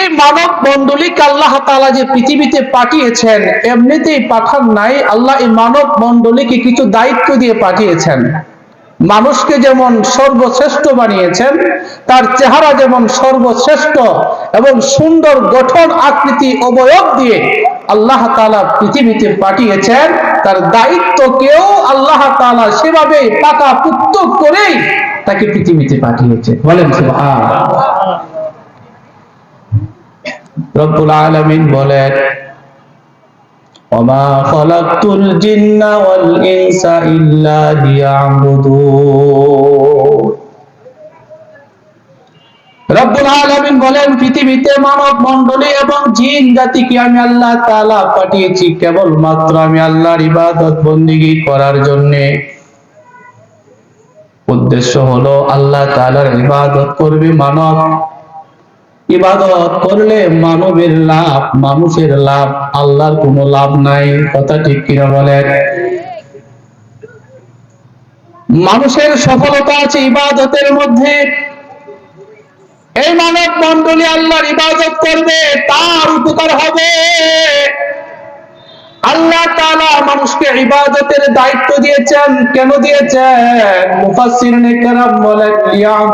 এই মানব মন্ডলীকে আল্লাহ তাআলা যে পৃথিবীতে পাঠিয়েছেন, এমনিতেই পাঠান নাই, আল্লাহ এই মানব মন্ডলীকে কিছু দায়িত্ব দিয়ে পাঠিয়েছেন। মানুষকে যেমন সর্বশ্রেষ্ঠ বানিয়েছেন, তার চেহারা যেমন সর্বশ্রেষ্ঠ এবং সুন্দর গঠন আকৃতি অবয়ব দিয়ে আল্লাহ তাআলা পৃথিবীতে পাঠিয়েছেন, তার দায়িত্বকেও আল্লাহ তাআলা সেভাবে পাকা পুক্ত করেই তাকে পৃথিবীতে পাঠিয়েছে বলেন সুবহানাল্লাহ। রব্বুল আলামিন বলেন وما خلقت الجن والإنس إلا ليعبدون রব্বুল আলামিন বলেন পৃথিবীতে মানব মণ্ডলী এবং জিন জাতিকে আমি আল্লাহ তাআলা পাঠিয়েছি কেবল মাত্র আমি আল্লাহর ইবাদত বন্দিগি করার জন্য উদ্দেশ্য হলো আল্লাহ তাআলার ইবাদত করবে মানব ইবাদত করলে মানবের লাভ, মানুষের লাভ, আল্লাহর কোনো লাভ নাই। কথা ঠিক কিনা বলেন? মানুষের সফলতা আছে ইবাদতের মধ্যে। এই মানব মন্ডলী আল্লাহর ইবাদত করবে, তার উপকার হবে। আল্লাহ তাআলা মানুষকে ইবাদতের দায়িত্ব দিয়েছেন। কেন দিয়েছেন? মুফাসসিরিনে কেরাম বলেন কেরাম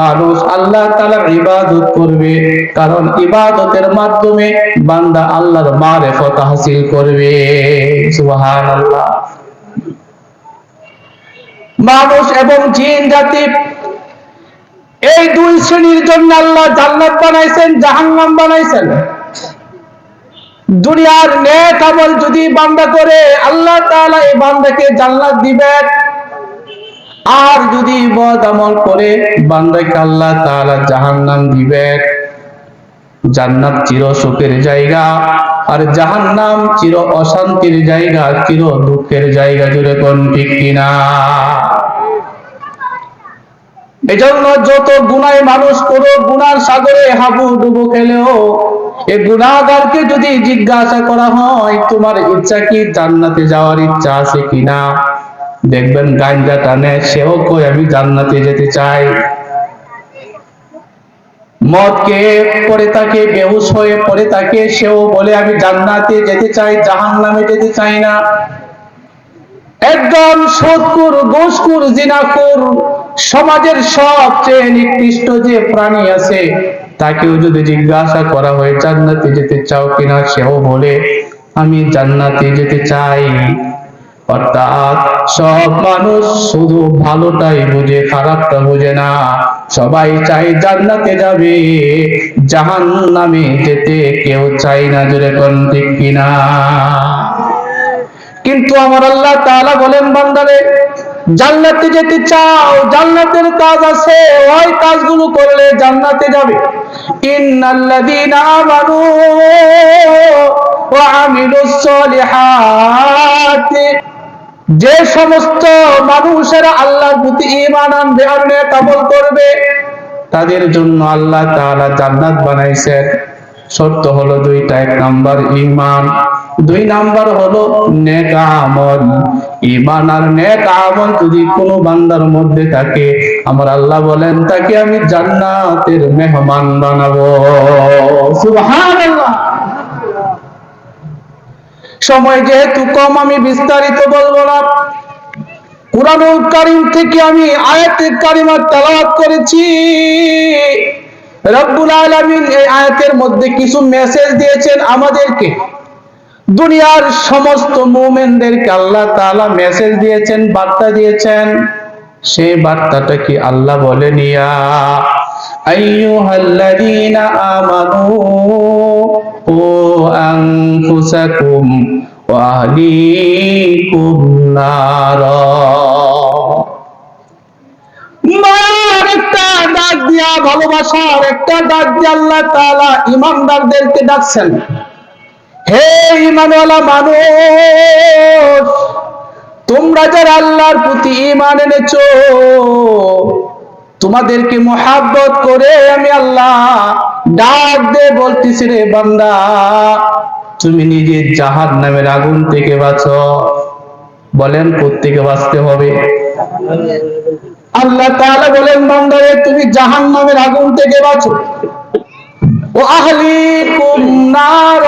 মানুষ আল্লাহ তাআলার ইবাদত করবে, কারণ ইবাদতের মাধ্যমে বান্দা আল্লাহর মারিফত হাসিল করবে। সুবহানাল্লাহ। মানুষ এবং জিন জাতি, এই দুই শ্রেণির জন্য আল্লাহ জান্নাত বানাইছেন, জাহান্নাম বানাইছেন। দুনিয়ার নেক আমল যদি বান্দা করে, আল্লাহ তাআলা এই বান্দাকে জান্নাত দিবেন। আর যদি বদ আমল করে, বান্দাকে আল্লাহ তাআলা জাহান্নাম দিবেন। জান্নাত চির সুখের জায়গা, আর জাহান্নাম চির অশান্তির জায়গা, চির দুঃখের জায়গা জুড়ে কোন ঠিক কিনা? এজন্য যত গুনায় মানুষ করো গুনার সাগরে হাবু ডুবু খেলেও এ গুনাহগারকে যদি জিজ্ঞাসা করা হয়, তোমার ইচ্ছা কি? জান্নাতে যাওয়ার ইচ্ছা আছে কিনা? দেখবেন গাঞ্জা টানে, সেও কই আমি জান্নাতে যেতে চাই। মদ কে পরে তাকে বেহুশ হয়ে পড়ে তাকে সেও বলে, আমি জান্নাতে যেতে চাই, জাহান্নামে যেতে চাই না। একদম সৎকুর গোসকুর জিনাকুর সমাজের সবচেয়ে নিকৃষ্ট যে প্রাণী আছে, তাকেও যদি জিজ্ঞাসা করা হয়, জান্নাতে যেতে চাও কিনা? সেও বলে, আমি জান্নাতে যেতে চাই। অর্থাৎ সব মানুষ শুধু ভালোটাই বুঝে, খারাপটা বুঝে না। সবাই চাই জান্নাতে যাবে জাহান নামে যেতে কেউ চাই না, জোরে কোন কিনা? কিন্তু আমার আল্লাহ তাআলা বলেন, বান্দারে জান্নাতে যেতে চাও, জান্নাতের কাজ আছে, ওই কাজগুলো করলে জান্নাতে যাবে। যে সমস্ত মানুষেরা আল্লাহর প্রতি ঈমান আনবে, আর নেক করবে, তাদের জন্য আল্লাহ তাআলা জান্নাত বানাইছেন। শর্ত হলো দুইটা, এক নাম্বার ঈমান, দুই নাম্বার হলো নেক আমল। ঈমান আর নেক আমল যদি কোনো বান্দার মধ্যে থাকে, আমার আল্লাহ বলেন, তাকে আমি জান্নাতের মেহমান বানাবো। সুবহানাল্লাহ। সময় যেহেতু কম, আমি বিস্তারিত বলব না। কোরআনুল কারীম থেকে আমি আয়াতে কারিমা তেলাওয়াত করেছি। রব্বুল আলামিন এই আয়াতের মধ্যে কিছু মেসেজ দিয়েছেন আমাদেরকে। দুনিয়ার সমস্ত মুমিনদেরকে আল্লাহ তালা মেসেজ দিয়েছেন, বার্তা দিয়েছেন। সেই বার্তাটা কি আল্লাহ বলেন? একটা ভালোবাসার একটা ডাক দিয়া আল্লাহ তাআলা ইমানদারদেরকে ডাকছেন। হে ইমানওয়ালা মানুষ, তোমরা যারা আল্লাহর প্রতি ঈমান এনেছো, তোমাদেরকে মোহাব্বত করে আমি আল্লাহ ডাক দে বলতেছি, রে বান্দা, তুমি নিজে জাহান নামের আগুন থেকে বাঁচো। বলেন কোত্থেকে বাঁচতে হবে। আল্লাহ তাআলা বলেন বান্দারে তুমি জাহান নামের আগুন থেকে বাঁচো। ও আহলিকুম নার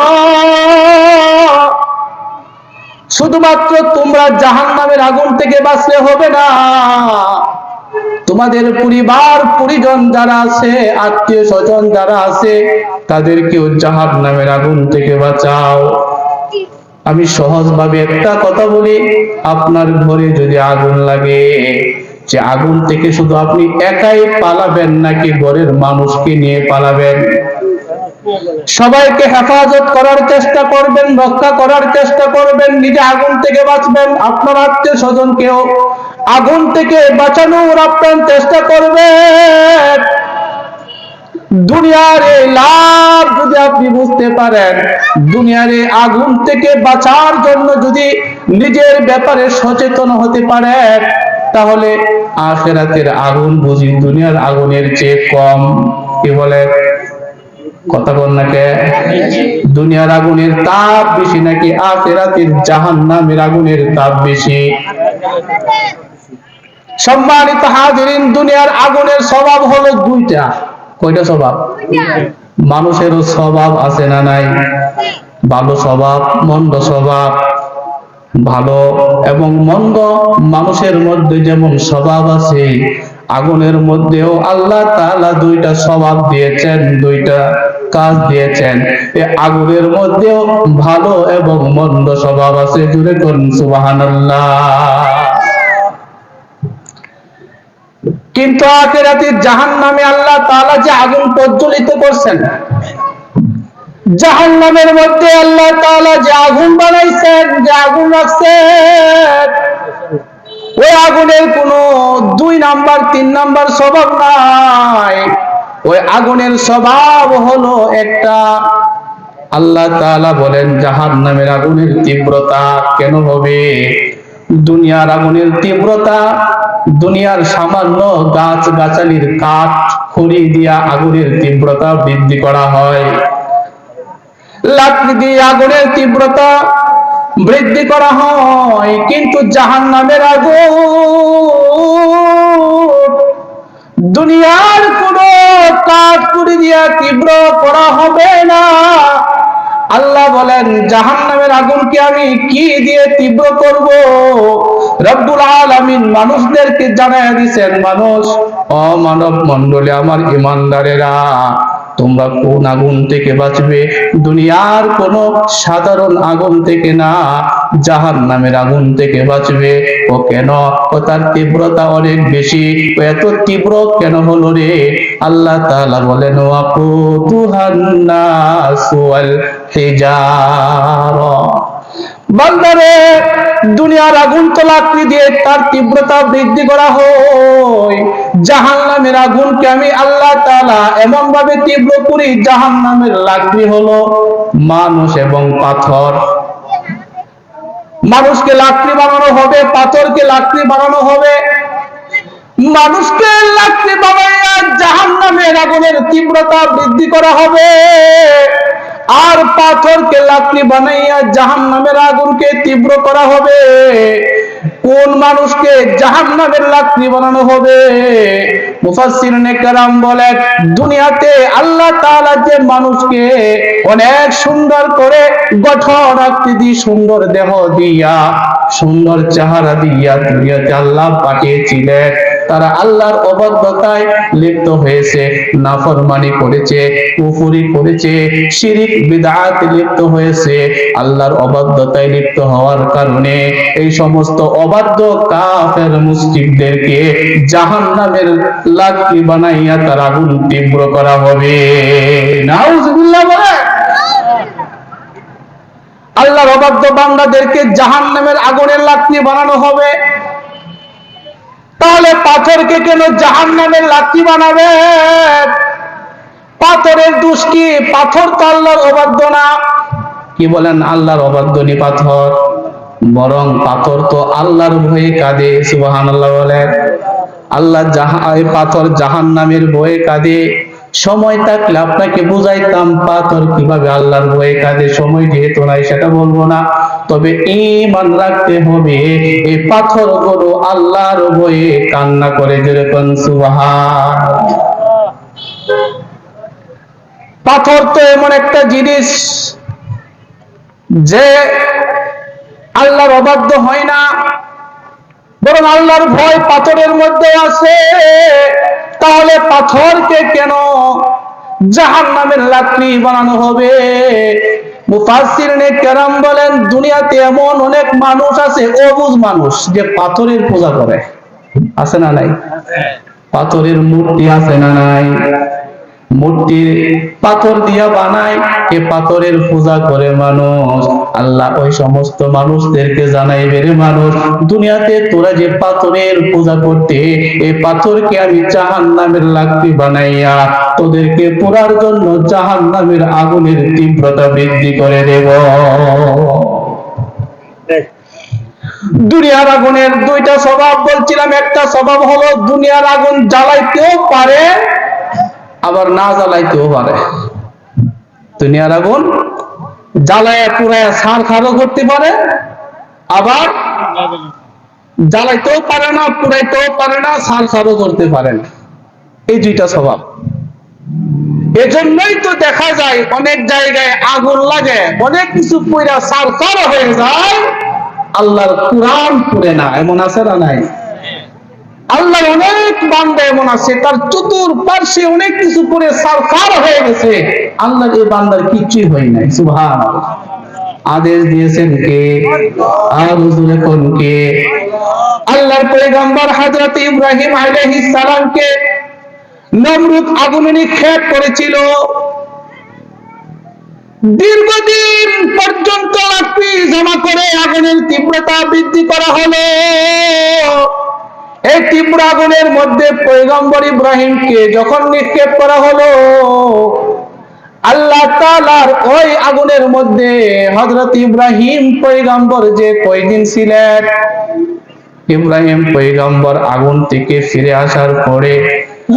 শুধুমাত্র তোমরা জাহান্নামের আগুন থেকে বাঁচলে হবে না। তোমাদের পরিবার, পরিজন যারা আছে, আত্মীয় স্বজন যারা আছে, তাদেরকেও জাহান্নামের আগুন থেকে বাঁচাও। আমি সহজভাবে একটা কথা বলি, আপনার ঘরে যদি আগুন লাগে, যে আগুন থেকে শুধু আপনি একাই পালাবেন নাকি ঘরের মানুষকে নিয়ে পালাবেন? সবাইকে হেফাজত করার চেষ্টা করবেন, রক্ষা করার চেষ্টা করবেন, নিজে আগুন থেকে বাঁচবেন, আপনার আত্মীয় স্বজনকেও আগুন থেকে বাঁচানোর আপনার চেষ্টা করবেন দুনিয়ার এই লাভ যদি আপনি বুঝতে পারেন, দুনিয়ার এই আগুন থেকে বাঁচার জন্য যদি নিজের ব্যাপারে সচেতন হতে পারেন, তাহলে আখেরাতের আগুন বুঝি দুনিয়ার আগুনের চেয়ে কম। কি বলে দুনিয়ার আগুনের তাপ বেশি নাকি আখেরাতের জাহান্নামের আগুনের তাপ বেশি? সম্মানিত হাজিরিন, দুনিয়ার আগুনের স্বভাব হলো দুইটা। কয়টা স্বভাব? মানুষেরও স্বভাব আছে না নাই? ভালো স্বভাব, মন্দ স্বভাব। ভালো এবং মন্দ মানুষের মধ্যে যেমন স্বভাব আছে আগুনের মধ্যেও আল্লাহ তাআলা দুইটা স্বভাব দিয়েছেন, দুইটা কাজ দিয়েছেন। এই আগুনের মধ্যেও ভালো এবং মন্দ স্বভাব আছে। জুড়ে করুন সুবহানাল্লাহ। কিন্তু আখেরাতে জাহান্নামে আল্লাহ তাআলা যে আগুন প্রজ্বলিত করছেন, জাহান্নামের মধ্যে আল্লাহ তাআলা যে আগুন বানাইছেন, যে আগুন রাখছেন ওই আগুনের কোনো দুই নাম্বার, তিন নাম্বার স্বভাব নাই। ওই আগুনের স্বভাব হলো একটা, আল্লাহ তাআলা বলেন জাহান নামের আগুনের তীব্রতা কেন হবে? দুনিয়ার আগুনের তীব্রতা, দুনিয়ার সামান্য গাছ গাছালির কাঠ খড়ি দিয়া আগুনের তীব্রতা বৃদ্ধি করা হয়। লাকড়ি দিয়ে আগুনের তীব্রতা বৃদ্ধি করা হয়, কিন্তু জাহান নামের আগুন দুনিয়ার কোন কাঠ কুড়ি দিয়া তীব্র করা হবে না। আল্লাহ বলেন জাহান নামের আগুনকে আমি কি দিয়ে তীব্র করব? রব্বুল আলামিন মানুষদেরকে জানাই দিছেন, মানুষ অমানব মণ্ডলী আমার ইমানদারেরা তোমরা কোন আগুন থেকে বাঁচবে? দুনিয়ার কোন সাধারণ আগুন থেকে না জাহান নামের আগুন থেকে বাঁচবে। ও কেন? ও তার তীব্রতা অনেক বেশি। এত তীব্র কেন হলো রে? আল্লাহ তাআলা বলেন আপু তুহান্নাসু ওয়াল হিজারা। বান্দারে, দুনিয়ার আগুন তো দিয়ে তার তীব্রতা বৃদ্ধি করা হয়। জাহান্নামের আগুনকে আমি আল্লাহ তাআলা এমন ভাবে তীব্র করি, জাহান্নামের লাকড়ি হলো মানুষ এবং পাথর। মানুষকে লাকড়ি বানানো হবে, পাথরকে লাকড়ি বানানো হবে। মানুষকে লাকড়ি বানাইয়া জাহান্নামের আগুনের তীব্রতা বৃদ্ধি করা হবে। আর পাথরকে লাকড়ি বানাইয়া জাহান নামের আগুনকে তীব্র করা হবে। কোন মানুষকে জাহান নামের লাকড়ি বানানো হবে? মুফাসসিরুনে কেরাম বলেন, দুনিয়াতে আল্লাহ তাআলা যে মানুষকে অনেক সুন্দর করে গঠন আকৃতি, সুন্দর দেহ দিয়া, সুন্দর চেহারা দিয়া দুনিয়াতে আল্লাহ পাঠিয়েছিলেন। তারা আল্লাহর অবাধ্যতায় লিপ্ত হয়েছে, নাফরমানি করেছে, কুফুরি করেছে, শিরিক বিদআত লিপ্ত হয়েছে। আল্লাহর অবাধ্যতায় লিপ্ত হওয়ার কারণে এই সমস্ত অবাধ্য কাফের মুসলিমদেরকে জাহান্নামের লাকড়ি বানাইয়া তার আগুন তীব্র করা হবে। নাউজুবিল্লাহ বলে আল্লাহর অবাধ্য বান্দাদেরকে জাহান্নামের আগুনের লাকড়ি বানানো হবে। পাথরকে কেন জাহান নামের লাঠি বানাবে? পাথরের দুষ্টি পাথর তো আল্লাহর অবাধ্য না। কি বলেন? আল্লাহর অবাধ্য নি পাথর। বরং পাথর তো আল্লাহর ভয়ে কাঁদে সুবাহান আল্লাহ বলেন। আল্লাহ জাহা পাথর জাহান নামের ভয়ে কাঁদে। সময় থাকলে আপনাকে বুঝাইতাম, পাথর কীভাবে আল্লাহর ভয়ে কাঁদে, সময় যেহেতু নাই সেটা বলব না। তবে ইমান রাখতে হবে, এই পাথরগুলো আল্লাহর বয়ে কান্না করে যেরকম সুবহান পাথর তো এমন একটা জিনিস যে আল্লাহর অবাধ্য হয় না, বরং আল্লাহর ভয় পাথরের মধ্যে আছে। তাহলে পাথরকে কেন জাহান নামের লাকড়ি বানানো হবে? মুফাসসিরিনে কেরাম বলেন দুনিয়াতে এমন অনেক মানুষ আছে অবুজ মানুষ যে পাথরের পূজা করে। আছে না নাই? পাথরের মূর্তি আছে না নাই? মূর্তির পাথর দিয়া বানায়, এ পাথরের পূজা করে মানুষ। আল্লাহ ওই সমস্ত মানুষদেরকে জানাই বেরে মানুষ, দুনিয়াতে তোরা যে পাথরের পূজা করতে এই পাথরকে আমি জাহান নামের লাকড়ি বানাইয়া তোদেরকে পোড়ার জন্য জাহান নামের আগুনের তীব্রতা বৃদ্ধি করে দেব। দুনিয়ার আগুনের দুইটা স্বভাব বলছিলাম, একটা স্বভাব হলো দুনিয়ার আগুন জ্বালাইতেও পারে আবার না জ্বালাইতেও পারে। দুনিয়ার আগুন জ্বালায় পুরায় সার খারও করতে পারে, আবার জ্বালাইতেও পারে না পুরাইতেও পারে না সার খারও করতে পারে না। এই দুইটা স্বভাব। এজন্যই তো দেখা যায় অনেক জায়গায় আগুন লাগে, অনেক কিছু পুরা সার হয়ে যায়, আল্লাহর কোরআন পুরে না। এমন আছে না নাই? আল্লাহ অনেক বান্দা এমন আছে, তার চতুর পার্শ্বে অনেক কিছু করে সারকার হয়ে গেছে। আল্লাহর এই বান্দার কিছুই হয় নাই সুবহান আদেশ দিয়েছেন কে? আর কোন কে? আল্লাহর পয়গম্বর হযরত ইব্রাহিম আলাইহিস সালামকে নমরুদ আগুনে নিক্ষেপ করেছিল। দীর্ঘদিন পর্যন্ত লাকড়ি জমা করে আগুনের তীব্রতা বৃদ্ধি করা হলো। এই তীব্র আগুনের মধ্যে পৈগম্বর ইব্রাহিমকে যখন নিক্ষেপ করা হলো, আল্লাহ তালার ওই আগুনের মধ্যে হজরত ইব্রাহিম পৈগম্বর যে কয়দিন ছিলেন, ইব্রাহিম পৈগম্বর আগুন থেকে ফিরে আসার পরে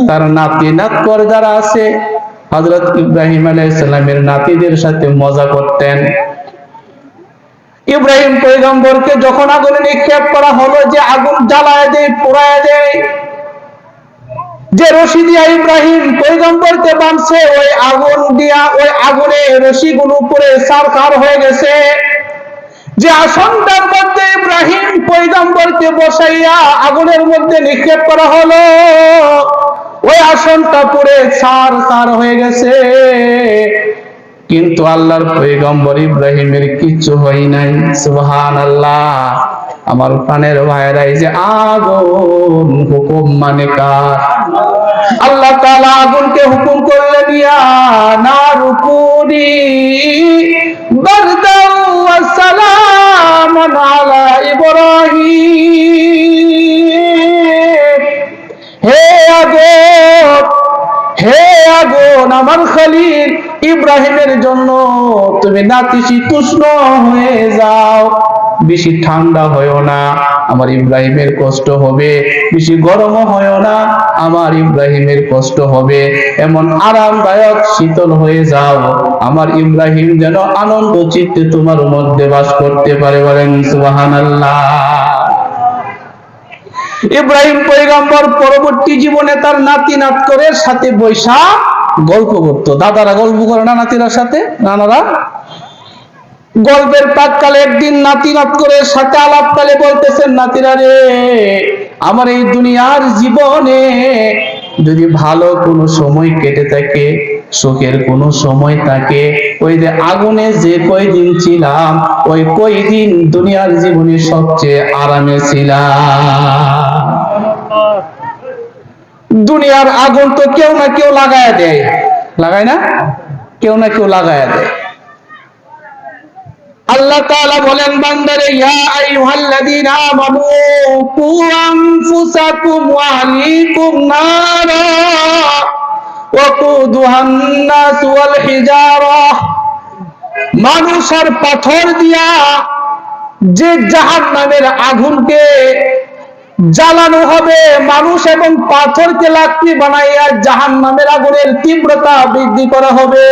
তার নাতি নাতকর যারা আছে হজরত ইব্রাহিম আলাইসাল্লামের নাতিদের সাথে মজা করতেন। ইব্রাহিম পৈগম্বরকে যখন আগুনে নিক্ষেপ করা হলো, যে আগুন জ্বালায় দেয়, পোড়ায় দেয়, যে রশি দিয়া ইব্রাহিম পৈগম্বরকে বাঁধছে, ওই আগুন দিয়া, ওই আগুনে রশি গুলো উপরে সারকার হয়ে গেছে। যে আসনটার মধ্যে ইব্রাহিম পৈগম্বরকে বসাইয়া আগুনের মধ্যে নিক্ষেপ করা হলো, ওই আসনটা পুরে সার সার হয়ে গেছে। কিন্তু আল্লাহর পৈগম্বর ইব্রাহিমের কিচ্ছু হয় নাই। সুবহান আল্লাহ আমার প্রাণের ভাইরাই যে আগুন, হুকুম মানে কার? আল্লাহ তাআলা আগুনকে হুকুম করলেন, ইয়া নারুকুনি বারদাও ইব্রাহিমের জন্য তুমি নাতিশীতোষ্ণ হয়ে যাও। বেশি ঠান্ডা হয়েও না, আমার ইব্রাহিমের কষ্ট হবে। বেশি গরমও হয়েও না, আমার ইব্রাহিমের কষ্ট হবে। এমন আরামদায়ক শীতল হয়ে যাও। আমার ইব্রাহিম যেন আনন্দ চিত্তে তোমার মধ্যে বাস করতে পারে বলেন সুবহানাল্লাহ। ইব্রাহিম পৈগম্বর পরবর্তী জীবনে তার নাতি নাত করে সাথে বৈশা গল্প করতো দাদারা গল্প করে না নাতিরার সাথে, নানারা গল্পের প্রাককালে একদিন নাতি নাত করে সাথে আলাপকালে বলতেছেন, নাতিরা রে, আমার এই দুনিয়ার জীবনে যদি ভালো কোনো সময় কেটে থাকে, সুখের কোনো সময় থাকে, ওই যে আগুনে যে কয়দিন ছিলাম, ওই কয়দিন দুনিয়ার জীবনে সবচেয়ে আরামে ছিলাম। দুনিয়ার আগুন তো কেউ না কেউ লাগায় দেয়। লাগায় না? কেউ না কেউ লাগায় দেয়। আল্লাহ তাআলা বলেন বান্দারে ইয়া আইয়ুহাল্লাযীনা আমানু কু আনফুসাকুম ওয়া আহলিকুম নারা ওয়াকুদুহা আন-নাস ওয়াল হিজারা মানুষ আর পাথর দিয়া যে জাহান্নামের আগুনকে জ্বালানো হবে। মানুষ এবং পাথরকে লাকড়ি বানাইয়া জাহান্নামের আগুনের তীব্রতা বৃদ্ধি করা হবে।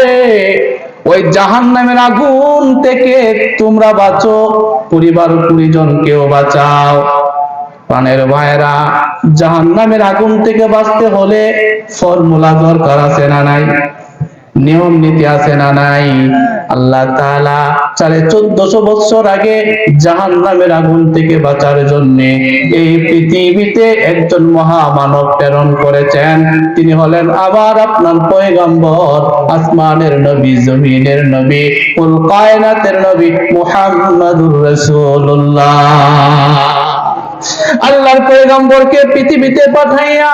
ওই জাহান নামের আগুন থেকে তোমরা বাঁচো, পরিবার পরিজনকেও বাঁচাও। প্রাণের ভাইরা জাহান নামের আগুন থেকে বাঁচতে হলে ফর্মুলা দরকার আছে না নাই? নিয়ম নীতি আছে না নাই? আল্লাহ তাআলা সাড়ে চোদ্দশো বছর আগে জাহান নামের আগুন থেকে বাঁচার জন্য এই পৃথিবীতে একজন মহামানব প্রেরণ করেছেন। তিনি হলেন আবার আপনার পয়গম্বর, আসমানের নবী, জমিনের নবী কুল কায়নাতের নবী মুহাম্মাদুর রাসূলুল্লাহ। আল্লাহর পয়গম্বরকে পৃথিবীতে পাঠাইয়া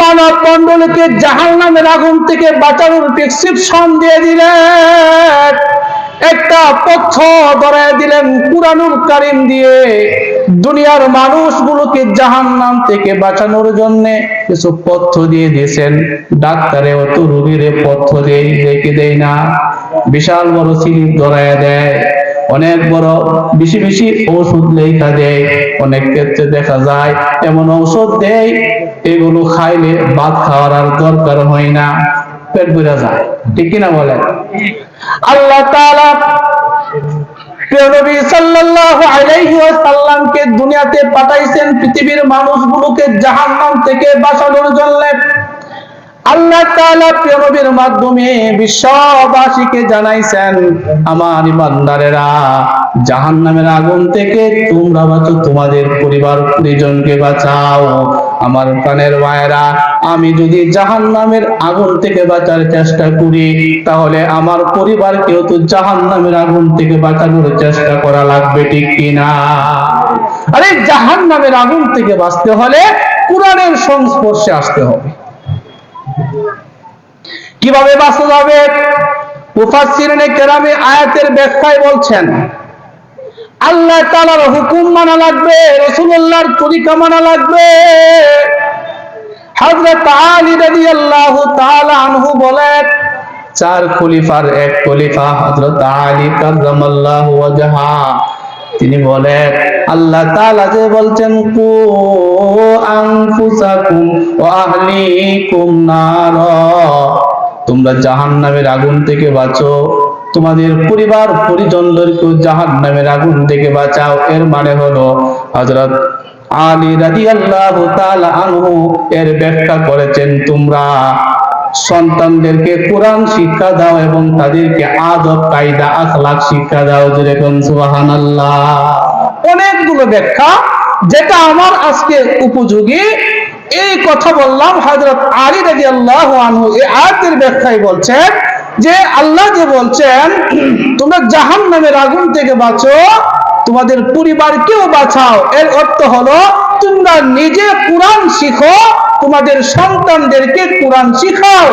মানব মণ্ডলকে জাহান নামের আগুন থেকে বাঁচানোর প্রেসক্রিপশন দিয়ে দিলেন। একটা পথ্য ধরায় দিলেন কুরআনুল কারিম দিয়ে দুনিয়ার মানুষগুলোকে জাহান নাম থেকে বাঁচানোর জন্য কিছু পথ্য দিয়ে দিয়েছেন। ডাক্তারে অত রোগীর পথ্য দিয়ে রেখে দেয় না। বিশাল বড় সিলিপ ধরায় দেয়। অনেক বড়, বেশি বেশি ওষুধ লেখা দেয়। অনেক ক্ষেত্রে দেখা যায়, এমন ঔষধ দেয়, এগুলো খাইলে ভাত খাওয়ার আর দরকার হয় না। পেট বুঝা যায়। ঠিক কিনা বলেন? আল্লাহ তাআলা দুনিয়াতে পাঠাইছেন পৃথিবীর মানুষগুলোকে জাহান্নাম থেকে বাঁচানোর জন্য। আল্লাহ তাআলা প্রিয় নবীর মাধ্যমে বিশ্ববাসীকে জানাইছেন, আমার ইমানদারেরা, জাহান্নামের আগুন থেকে তোমরা বাঁচো তোমাদের পরিবার পরিজনকে বাঁচাও। আমার প্রাণের ভাইরা আমি যদি জাহান্নামের আগুন থেকে বাঁচার চেষ্টা করি, তাহলে আমার পরিবারকেও তো জাহান্নামের আগুন থেকে বাঁচানোর চেষ্টা করা লাগবে, ঠিক কিনা? আরে, জাহান্নামের আগুন থেকে বাঁচতে হলে কোরআনের সংস্পর্শে আসতে হবে। কীভাবে বাঁচা মুফাসসিরিনে কেরামে আয়াতের ব্যাখ্যায় বলছেন, আল্লাহ তাআলার হুকুম মানা লাগবে, রাসূলুল্লাহর তরিকা মানা লাগবে। হযরত আলী রাদিয়াল্লাহু তাআলা আনহু বলেন, চার খলিফার এক খলিফা হযরত আলী কাররামাল্লাহু ওয়াজহা তিনি বলেন, আল্লাহ তাআলা যে বলছেন, কু আনফুসাকুম ওয়া আহলিকুম নার। তোমরা জাহান্নামের আগুন থেকে বাঁচো। তোমাদের পরিবার পরিজনদেরকেও জাহান্নামের আগুন থেকে বাঁচাও। এর মানে হলো, হযরত আলী রাদিয়াল্লাহু তাআলা আনহু এর ব্যাখ্যা করেছেন, তোমরা সন্তানদেরকে কোরআন শিক্ষা দাও এবং তাদেরকে আদব, কায়দা আখলাক শিক্ষা দাও যেরকম সুবহানাল্লাহ। অনেকগুলো ব্যাখ্যা যেটা আমার আজকে উপযোগী। এই কথা বললাম হযরত আলী রাদিয়াল্লাহু আনহু। এই আয়াতের ব্যাখ্যায় বলছেন যে আল্লাহ যে বলছেন, তোমরা জাহান্নামের আগুন থেকে বাঁচো তোমাদের পরিবারকেও বাঁচাও। এর অর্থ হলো, তোমরা নিজে কোরআন শিখো, তোমাদের সন্তানদেরকে কোরআন শিখাও।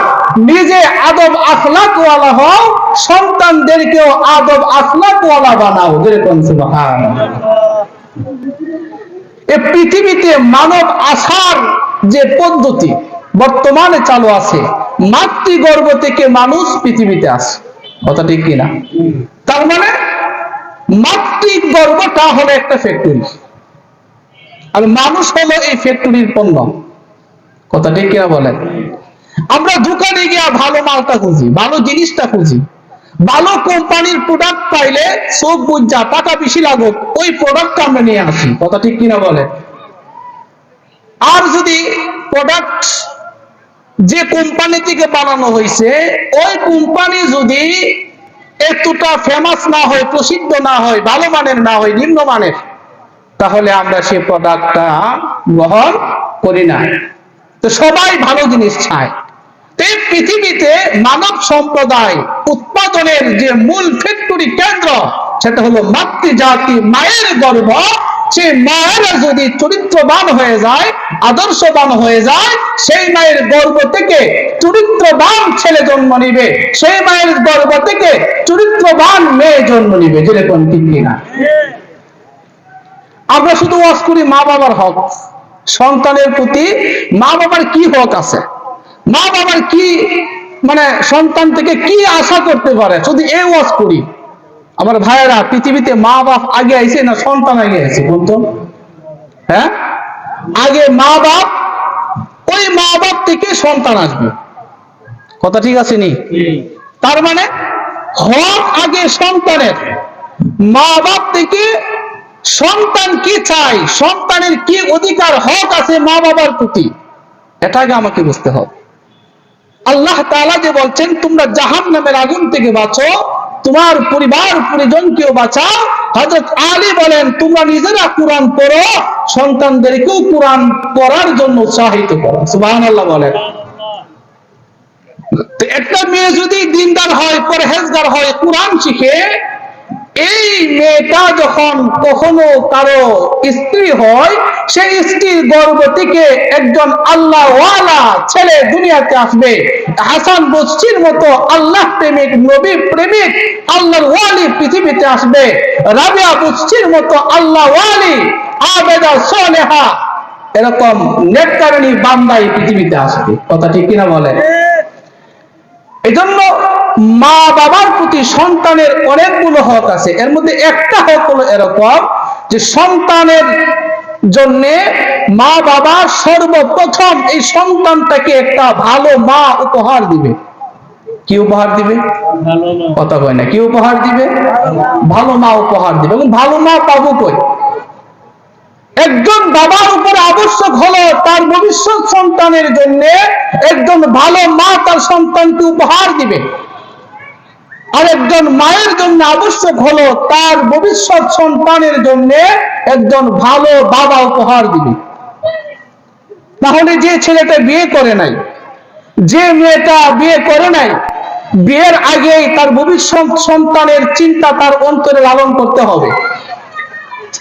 নিজে আদব আখলাক ওয়ালা হও, সন্তানদেরকেও আদব আখলাক ওয়ালা বানাও যেরকম এ পৃথিবীতে মানব আসার যে পদ্ধতি, বর্তমানে চালু আছে, মাতৃগর্ভ থেকে মানুষ পৃথিবীতে আসে। কথা ঠিক কিনা? তার মানে মাতৃগর্ভটা হলো একটা ফ্যাক্টরি আর মানুষ হলো এই ফ্যাক্টরির পণ্য। কথা ঠিক কিনা বলেন? আমরা দোকানে গিয়া ভালো মালটা খুঁজি, ভালো জিনিসটা খুঁজি। ভালো কোম্পানির প্রোডাক্ট পাইলে চোখ বুঝা টাকা বেশি লাগুক, ওই প্রোডাক্টটা আমরা নিয়ে আসি। কথা ঠিক কিনা বলে আর যদি প্রোডাক্ট যে কোম্পানি থেকে বানানো হয়েছে ওই কোম্পানি যদি এতটা ফেমাস না হয়, প্রসিদ্ধ না হয় ভালো মানের না হয় নিম্ন মানের তাহলে আমরা সেই প্রোডাক্টটা গ্রহণ করি না। তো সবাই ভালো জিনিস চায়। এই পৃথিবীতে মানব সম্প্রদায় উৎপাদনের যে মূল ফ্যাক্টরি কেন্দ্র, সেটা হলো মাতৃজাতি মায়ের গর্ভ সেই মায়েরা যদি চরিত্রবান হয়ে যায়, আদর্শবান হয়ে যায়, সেই মায়ের গর্ভ থেকে চরিত্রবান ছেলে জন্ম নিবে। সেই মায়ের গর্ভ থেকে চরিত্রবান মেয়ে জন্ম নিবে, যেরকম ঠিক কিনা আমরা শুধু ওয়াজ করি মা বাবার হক। সন্তানের প্রতি মা বাবার কি হক আছে? মা বাবার কি মানে সন্তান থেকে কি আশা করতে পারে? শুধু এ ওয়াজ করি। আমার ভাইয়েরা পৃথিবীতে মা বাপ আগে আইছে না সন্তান আগে আইছে বলতো হ্যাঁ? আগে মা বাপ ওই মা বাপ থেকে সন্তান আসবে। কথা ঠিক আছে নি? তার মানে হক আগে সন্তানের। মা বাপ থেকে সন্তান কি চাই সন্তানের কি অধিকার? হক আছে মা বাবার প্রতি। এটা আগে আমাকে বুঝতে হবে। আল্লাহ তাআলা যে বলছেন, তোমরা জাহান নামের আগুন থেকে বাঁচো। তোমার পরিবার পরিজনকেও বাঁচাও। হজরত আলী বলেন, তোমরা নিজেরা কোরআন পড়ো, সন্তানদেরকেও কোরআন পড়ার জন্য উৎসাহিত করো। সুবহানাল্লাহ বলেন। একটা মেয়ে যদি দিনদার হয়, পরহেজগার হয়, কোরআন শিখে এই মেয়েটা যখন কখনো কারও স্ত্রী হয় সেই স্ত্রীর গর্ভ থেকে একজন আল্লাহ ছেলে দুনিয়াতে আসবে। হাসান বস্তির মতো আল্লাহ প্রেমিক নবী প্রেমিক আল্লাহর ওয়ালি পৃথিবীতে আসবে। রাবিয়া বস্তির মতো আল্লাহ ওয়ালি আবেদা সোনেহা এরকম নেটকারণী বান্দাই পৃথিবীতে আসবে। কথা ঠিক কিনা বলে এজন্য মা বাবার প্রতি সন্তানের অনেকগুলো হক আছে। এর মধ্যে একটা হক হলো এরকম যে সন্তানের জন্য মা বাবা সর্বপ্রথম এই সন্তানটাকে একটা ভালো মা উপহার দিবে। কি উপহার দিবে? কথা কয় না কি উপহার দিবে? ভালো মা উপহার দিবে। এবং ভালো মা পাবো কই? একজন বাবার উপরে আবশ্যক হলো তার ভবিষ্যৎ সন্তানের জন্য একজন ভালো মা তার সন্তানকে উপহার দিবে। আর একজন মায়ের জন্য আবশ্যক হলো তার ভবিষ্যৎ সন্তানের জন্য একজন ভালো বাবা উপহার দিবে। তাহলে যে ছেলেটা বিয়ে করে নাই, যে মেয়েটা বিয়ে করে নাই, বিয়ের আগেই তার ভবিষ্যৎ সন্তানের চিন্তা তার অন্তরে লালন করতে হবে।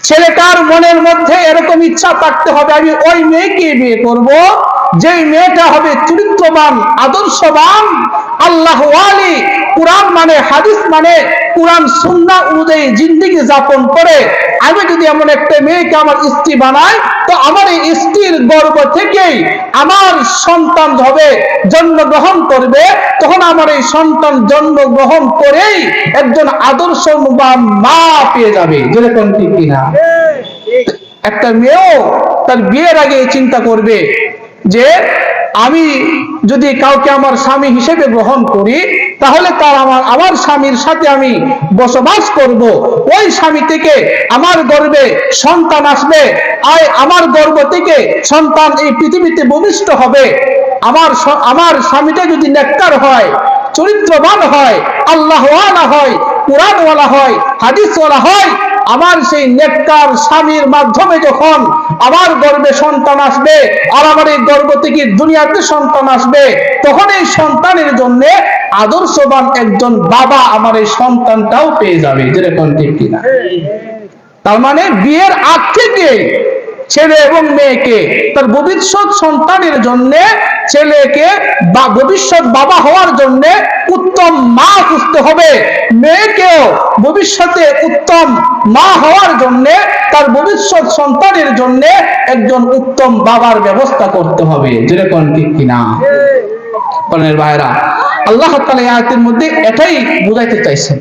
ছেলেটার মনের মধ্যে এরকম ইচ্ছা থাকতে হবে, আমি ওই মেয়েকে বিয়ে করব যেই মেয়েটা হবে চরিত্রবান আদর্শবান আল্লাহ আলী কোরআন মানে হাদিস মানে কোরআন সুন্নাহ অনুযায়ী জিন্দিগি যাপন করে। আমি যদি এমন একটা মেয়েকে আমার স্ত্রী বানাই তো আমার এই স্ত্রীর গর্ব থেকেই আমার সন্তান হবে জন্মগ্রহণ করবে। তখন আমার এই সন্তান জন্মগ্রহণ করেই একজন আদর্শবান মা পেয়ে যাবে। যেরকম ঠিক কিনা? একটা মেয়েও তার বিয়ের আগে চিন্তা করবে যে আমি যদি কাউকে আমার স্বামী হিসেবে গ্রহণ করি, তাহলে তার আমার আমার স্বামীর সাথে আমি বসবাস করব। ওই স্বামী থেকে আমার গর্বে সন্তান আসবে। আর আমার গর্ব থেকে সন্তান এই পৃথিবীতে ভূমিষ্ঠ হবে। আমার আমার স্বামীটা যদি নেককার হয়, চরিত্রবান হয়, আল্লাহওয়ালা হয়, কোরআনওয়ালা হয়, হাদিসওয়ালা হয় আমার সেই নেককার স্বামীর মাধ্যমে যখন আমার গর্বে সন্তান আসবে আর আমার এই গর্ব থেকে দুনিয়াতে সন্তান আসবে তখন এই সন্তানের জন্য আদর্শবান একজন বাবা আমার এই সন্তানটাও পেয়ে যাবে। যেরকম ঠিক কিনা? তার মানে বিয়ের আগ থেকে ছেলে এবং মেয়েকে তার ভবিষ্যৎ সন্তানের জন্য ছেলেকে বা ভবিষ্যৎ বাবা হওয়ার জন্য উত্তম মা খুঁজতে হবে। মেয়েকেও ভবিষ্যতে উত্তম মা হওয়ার জন্য তার ভবিষ্যৎ সন্তানের জন্য একজন উত্তম বাবার ব্যবস্থা করতে হবে। যেরকম ঠিক কিনা? ভাইরা আল্লাহ এই আয়াতের মধ্যে এটাই বুঝাইতে চাইছেন।